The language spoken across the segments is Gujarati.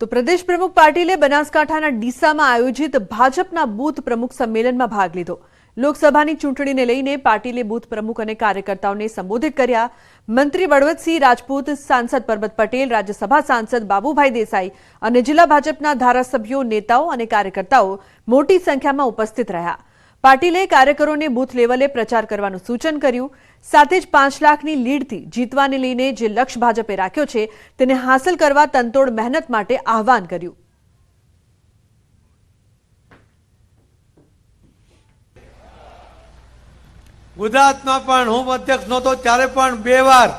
તો પ્રદેશ પ્રમુખ પાટીલે બનાસકાંઠાના ડીસામાં આયોજિત ભાજપના બૂથ પ્રમુખ સંમેલનમાં ભાગ લીધો. લોકસભાની ચૂંટણીને લઈને પાટીલે બૂથ પ્રમુખ અને કાર્યકર્તાઓને સંબોધિત કર્યા. મંત્રી બળવંતસિંહ રાજપૂત, સાંસદ પરબત પટેલ, રાજ્યસભા સાંસદ બાબુભાઈ દેસાઈ અને જિલ્લા ભાજપના ધારાસભ્યો, નેતાઓ અને કાર્યકર્તાઓ મોટી સંખ્યામાં ઉપસ્થિત રહ્યા. પાટીલે કાર્યકરોને બૂથ લેવલે પ્રચાર કરવાનું સૂચન કર્યું. સાથે જ પાંચ લાખની લીડથી જીતવાને લઈને જે લક્ષ્ય ભાજપે રાખ્યો છે, તેને હાંસલ કરવા તનતોડ મહેનત માટે આહવાન કર્યું. ગુજરાતમાં પણ હું અધ્યક્ષ નહોતો, ત્યારે પણ બે વાર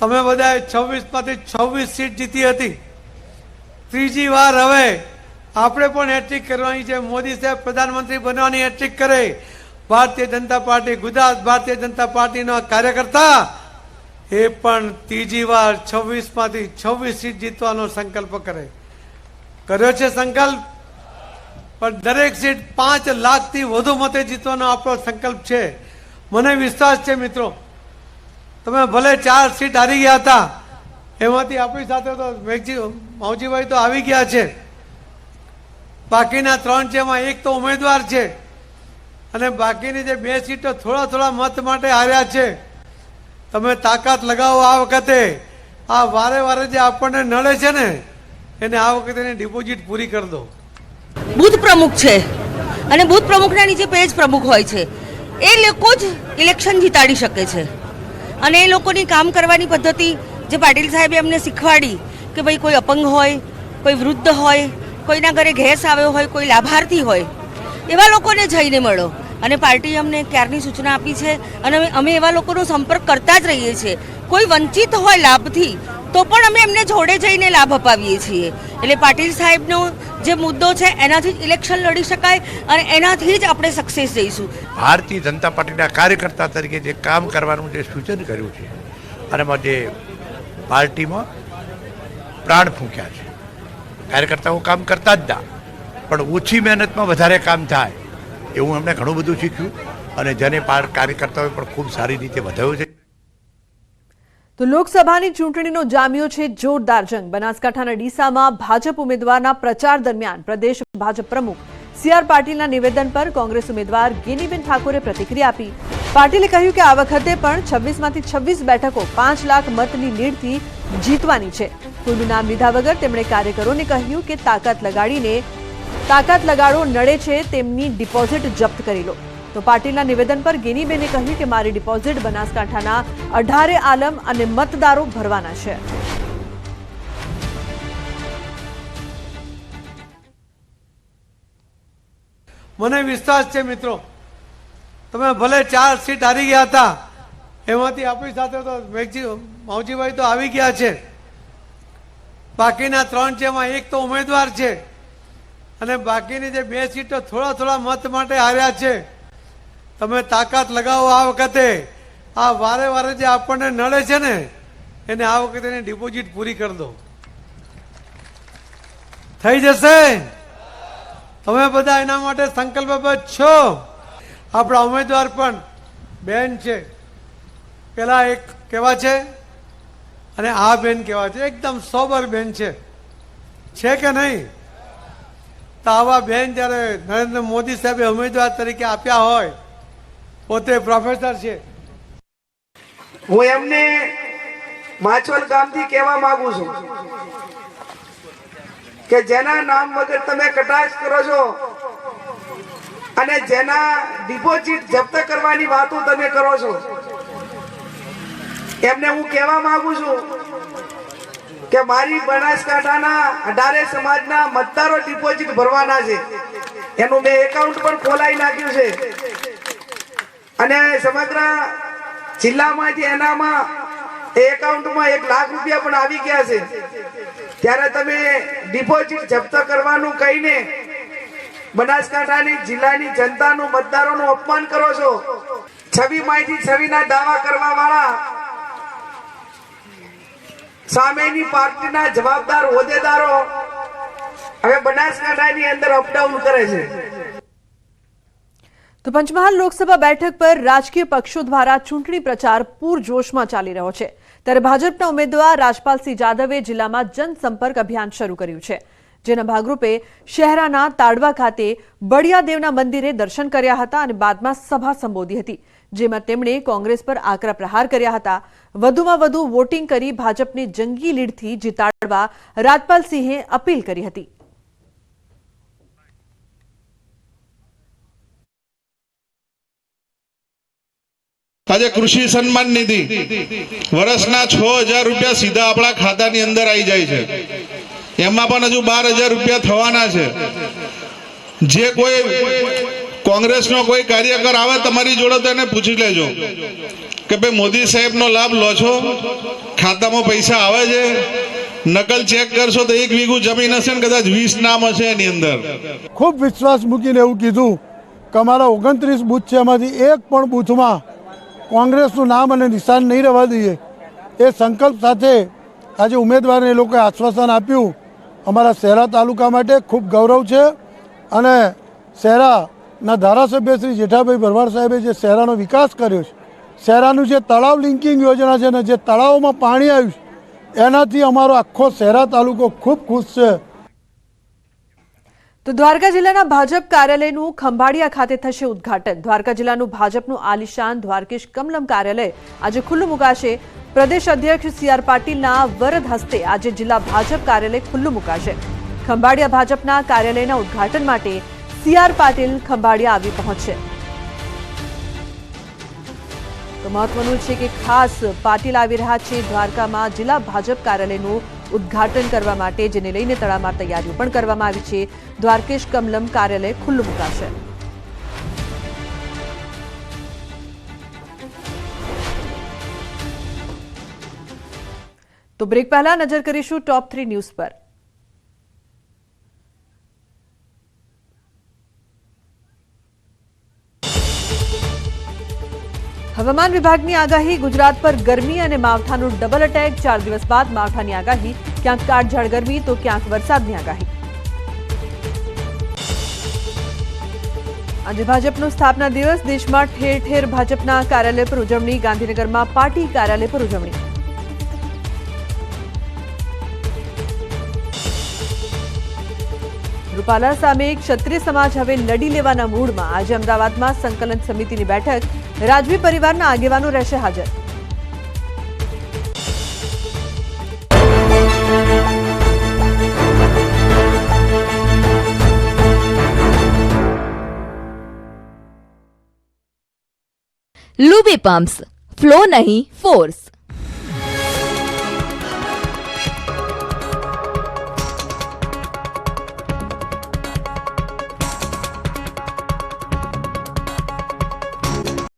તમે બધાએ છવ્વીસમાંથી છવ્વીસ સીટ જીતી હતી. ત્રીજી વાર હવે આપણે પણ હેટ્રિક કરવાની છે. મોદી સાહેબ પ્રધાનમંત્રી બનવાની હેટ્રિક કરે. ભારતીય જનતા પાર્ટી ગુજરાત, ભારતીય જનતા પાર્ટીના કાર્યકર્તા એ પણ ત્રીજી વાર છવ્વીસમાંથી છવ્વીસ સીટ જીતવાનો સંકલ્પ કરે. કર્યો છે સંકલ્પ? પણ દરેક સીટ પાંચ લાખથી વધુ મતે જીતવાનો આપણો સંકલ્પ છે. મને વિશ્વાસ છે મિત્રો. તમે ભલે ચાર સીટ હારી ગયા હતા. એમાંથી આપણી સાથે તો મેઘજી, માવજીભાઈ તો આવી ગયા છે. બાકીના ત્રણ એમાં એક તો ઉમેદવાર છે. અને બાકીની જે બે સીટો થોડા થોડા મત માટે હાર્યા છે. તમે તાકાત લગાવો આ વખતે. આ વારે વારે જે આપણને નડે છે ને, એને આ વખતે ડિપોઝિટ પૂરી કરી દો. બૂથ પ્રમુખ છે. અને બૂથ પ્રમુખના નીચે પેજ પ્રમુખ હોય છે, એ લોકો જ ઇલેક્શન જીતાડી શકે છે. અને એ લોકોની કામ કરવાની પદ્ધતિ જે પાટીલ સાહેબે અમને શીખવાડી કે ભાઈ કોઈ અપંગ હોય, કોઈ વૃદ્ધ હોય કોઈના ઘરે ગેસ આવ્યો હોય, કોઈ લાભાર્થી હોય, એવા લોકોને જઈને મળો. અને પાર્ટીએ અમને ક્યારની સૂચના આપી છે? અને અમે- એવા લોકોનો સંપર્ક કરતા જ રહીએ છીએ. કોઈ વંચિત હોય લાભથી, તો પણ અમે એમને જોડે જઈને લાભ અપાવીએ છીએ. એટલે પાટીલ સાહેબનો જે મુદ્દો છે, એનાથી જ ઇલેક્શન લડી શકાય અને એનાથી જ આપણે સક્સેસ જઈશું. ભારતીય જનતા પાર્ટીના કાર્યકર્તા તરીકે જે કામ કરવાનું જે સૂચન કર્યું છે, અને જે પાર્ટીમાં પ્રાણ ફૂંક્યા છે. કાર્યકર્તાઓ કામ કરતા જ ના. પણ ઓછી મહેનતમાં વધારે કામ થાય. એવું એમણે ઘણું બધું શીખ્યું અને જેને કાર્યકર્તાઓએ પણ ખૂબ સારી રીતે વધાર્યો છે. તો લોકસભાની ચૂંટણીનો જામ્યો છે જોરદાર જંગ. બનાસકાંઠાના ડીસામાં ભાજપ ઉમેદવારના પ્રચાર દરમિયાન પ્રદેશ ભાજપ પ્રમુખ સીઆર પાટીલના નિવેદન પર કોંગ્રેસ ઉમેદવાર ગેનીબેન ઠાકોરે પ્રતિક્રિયા આપી. પાટીલે કહ્યું કે આ વખતે પણ છવ્વીસમાંથી છવ્વીસ બેઠકો પાંચ લાખ મતની લીડથી જીતવાની છે. કોઈનું નામ લીધા વગર તેમણે કાર્યકરોને કહ્યું કે તાકાત લગાડીને તાકાત લગાડો, નડે છે તેમની ડિપોઝિટ જપ્ત કરી લો. તો પાટીલના નિવેદન પર ગેનીબેને કહ્યું કે મારી ડિપોઝિટ બનાસકાંઠાના અઢારે આલમ અને મતદારો ભરવાના છે. મને વિશ્વાસ છે મિત્રો. તમે ભલે ચાર સીટ હારી ગયા હતા, એમાંથી આપણી સાથે તો મેઘજી, માવજીભાઈ તો આવી ગયા છે. બાકીના ત્રણ એમાં એક તો ઉમેદવાર છે. અને બાકીની જે બે સીટો થોડા થોડા મત માટે હાર્યા છે. તમે તાકાત લગાવો આ વખતે. આ વારે વારે જે આપણને નડે છે ને, એને આ વખતે એની ડિપોઝિટ પૂરી કરી દો. થઈ જશે? તમે બધા એના માટે સંકલ્પબદ્ધ છો? આપણા ઉમેદવાર પણ બેન છે. પેલા એક કેવા છે? અને આ બેન કેવા છે, એકદમ સોબર બેન છે. છે કે નહીં? તો આવા બેન જ્યારે નરેન્દ્ર મોદી સાહેબે ઉમેદવાર તરીકે આપ્યા હોય, પોતે પ્રોફેસર છે. હું એમને માછોલ ગામથી કહેવા માંગુ છું કે જેના નામ વગર તમે કટાક્ષ કરો છો અને જેના ડિપોઝિટ જપ્ત કરવાની વાતો તમે કરો છો એમને હું કહેવા માંગુ છું કે મારી બનાસકાંઠાના અઢારે સમાજના મતદારો ડિપોઝિટ ભરવાના છે. એનું મેં એકાઉન્ટ પણ ખોલાઈ નાખ્યું છે. અને સમગ્ર જિલ્લામાંથી એનામાં એ એકાઉન્ટમાં એક લાખ રૂપિયા પણ આવી ગયા છે. ત્યારે તમે ડિપોઝિટ જપ્ત કરવાનું કહીને બનાસકાંઠાની જિલ્લાની જનતાનું મતદારોનું અપમાન કરો છો. છવી માહિતી છવીના દાવા કરવા વાળા સામેની પાર્ટીના જવાબદાર હોદ્દેદારો હવે બનાસકાંઠાની અંદર અપડાઉન કરે છે. તો પંચમહાલ લોકસભા બેઠક પર રાજકીય પક્ષો દ્વારા ચૂંટણી પ્રચાર પૂરજોશમાં ચાલી રહ્યો છે. ત્યારે ભાજપના ઉમેદવાર રાજપાલસિંહ જાદવે જિલ્લામાં જનસંપર્ક અભિયાન શરૂ કર્યું છે. જેના ભાગરૂપે શહેરાના તાડવા ખાતે બળિયાદેવના મંદિરે દર્શન કર્યા હતા અને બાદમાં સભા સંબોધી હતી, જેમાં તેમણે કોંગ્રેસ પર આકરા પ્રહાર કર્યા હતા. વધુમાં વધુ વોટિંગ કરી ભાજપને જંગી લીડથી જીતાડવા રાજપાલસિંહે અપીલ કરી હતી. આજે કૃષિ સન્માન નિધિ. વર્ષના છ હજાર રૂપિયા સીધા આપણા ખાતાની અંદર આવી જાય છે. એમાં પણ હજુ બાર હજાર રૂપિયા થવાના છે. જે કોઈ કોંગ્રેસનો કોઈ કાર્યકર આવે તમારી જોડે તો એને પૂછી લેજો. કે ભાઈ મોદી સાહેબનો લાભ લો છો? ખાતામાં પૈસા આવે છે? નકલ ચેક કરશો તો એક વીઘું જમીન હશે ને કદાચ વીસ નામ હશે એની અંદર. ખૂબ વિશ્વાસ મૂકીને એવું કીધું કે અમારા ઓગણત્રીસ બૂથ છે, એમાંથી એક પણ બૂથમાં કોંગ્રેસનું નામ અને નિશાન નહીં રહેવા દઈએ. એ સંકલ્પ સાથે આજે ઉમેદવારને એ લોકોએ આશ્વાસન આપ્યું અમારા શહેરા તાલુકા માટે ખૂબ ગૌરવ છે અને શહેરાના ધારાસભ્ય શ્રી જેઠાભાઈ ભરવાડ સાહેબે જે શહેરાનો વિકાસ કર્યો છે શહેરાનું જે તળાવ લિંકિંગ યોજના છે ને જે તળાવોમાં પાણી આવ્યું છે, એનાથી અમારો આખો શહેરા તાલુકો ખૂબ ખુશ છે. તો દ્વારકા જિલ્લાના ભાજપ કાર્યાલયનું ખંભાળિયા ખાતે થશે ઉદ્ઘાટન. દ્વારકા જિલ્લાનું ભાજપનું આલિશાન દ્વારકેશ કમલમ કાર્યાલય આજે ખુલ્લું મુકાશે. પ્રદેશ અધ્યક્ષ સી આર પાટીલના વરદ હસ્તે આજે જિલ્લા ભાજપ કાર્યાલય ખુલ્લું મુકાશે. ખંભાળિયા ભાજપના કાર્યાલયના ઉદ્ઘાટન માટે સી આર પાટીલ ખંભાળિયા આવી પહોંચશે. તો મહત્વનું છે કે ખાસ પાટીલ આવી રહ્યા છે. દ્વારકામાં જિલ્લા ભાજપ કાર્યાલયનું ઉદ્ઘાટન કરવા માટે, જેને લઈને તડામાર તૈયારીઓ પણ કરવામાં આવી છે. દ્વારકેશ કમલમ કાર્યાલય ખુલ્લું મુકાશે. તો બ્રેક પહેલા નજર કરીશું ટોપ થ્રી ન્યૂઝ પર. હવામાન વિભાગની આગાહી, ગુજરાત પર ગરમી અને માવઠાનું ડબલ અટેક ચાર દિવસ બાદ માવઠાની આગાહી, ક્યાંક કાળઝાળ ગરમી, તો ક્યાંક વરસાદની આગાહી. આજે ભાજપનો સ્થાપના દિવસ, દેશમાં ઠેર ઠેર ભાજપના કાર્યાલય પર ઉજવણી, ગાંધીનગરમાં પાર્ટી કાર્યાલય પર ઉજવણી. રૂપાલા સામે ક્ષત્રિય સમાજ હવે લડી લેવાના મૂડમાં. આજે અમદાવાદમાં સંકલન સમિતિની બેઠક. રાજવી પરિવારના આગેવાનો રહેશે હાજર. લુબી પમ્પ્સ ફ્લો નહીં ફોર્સ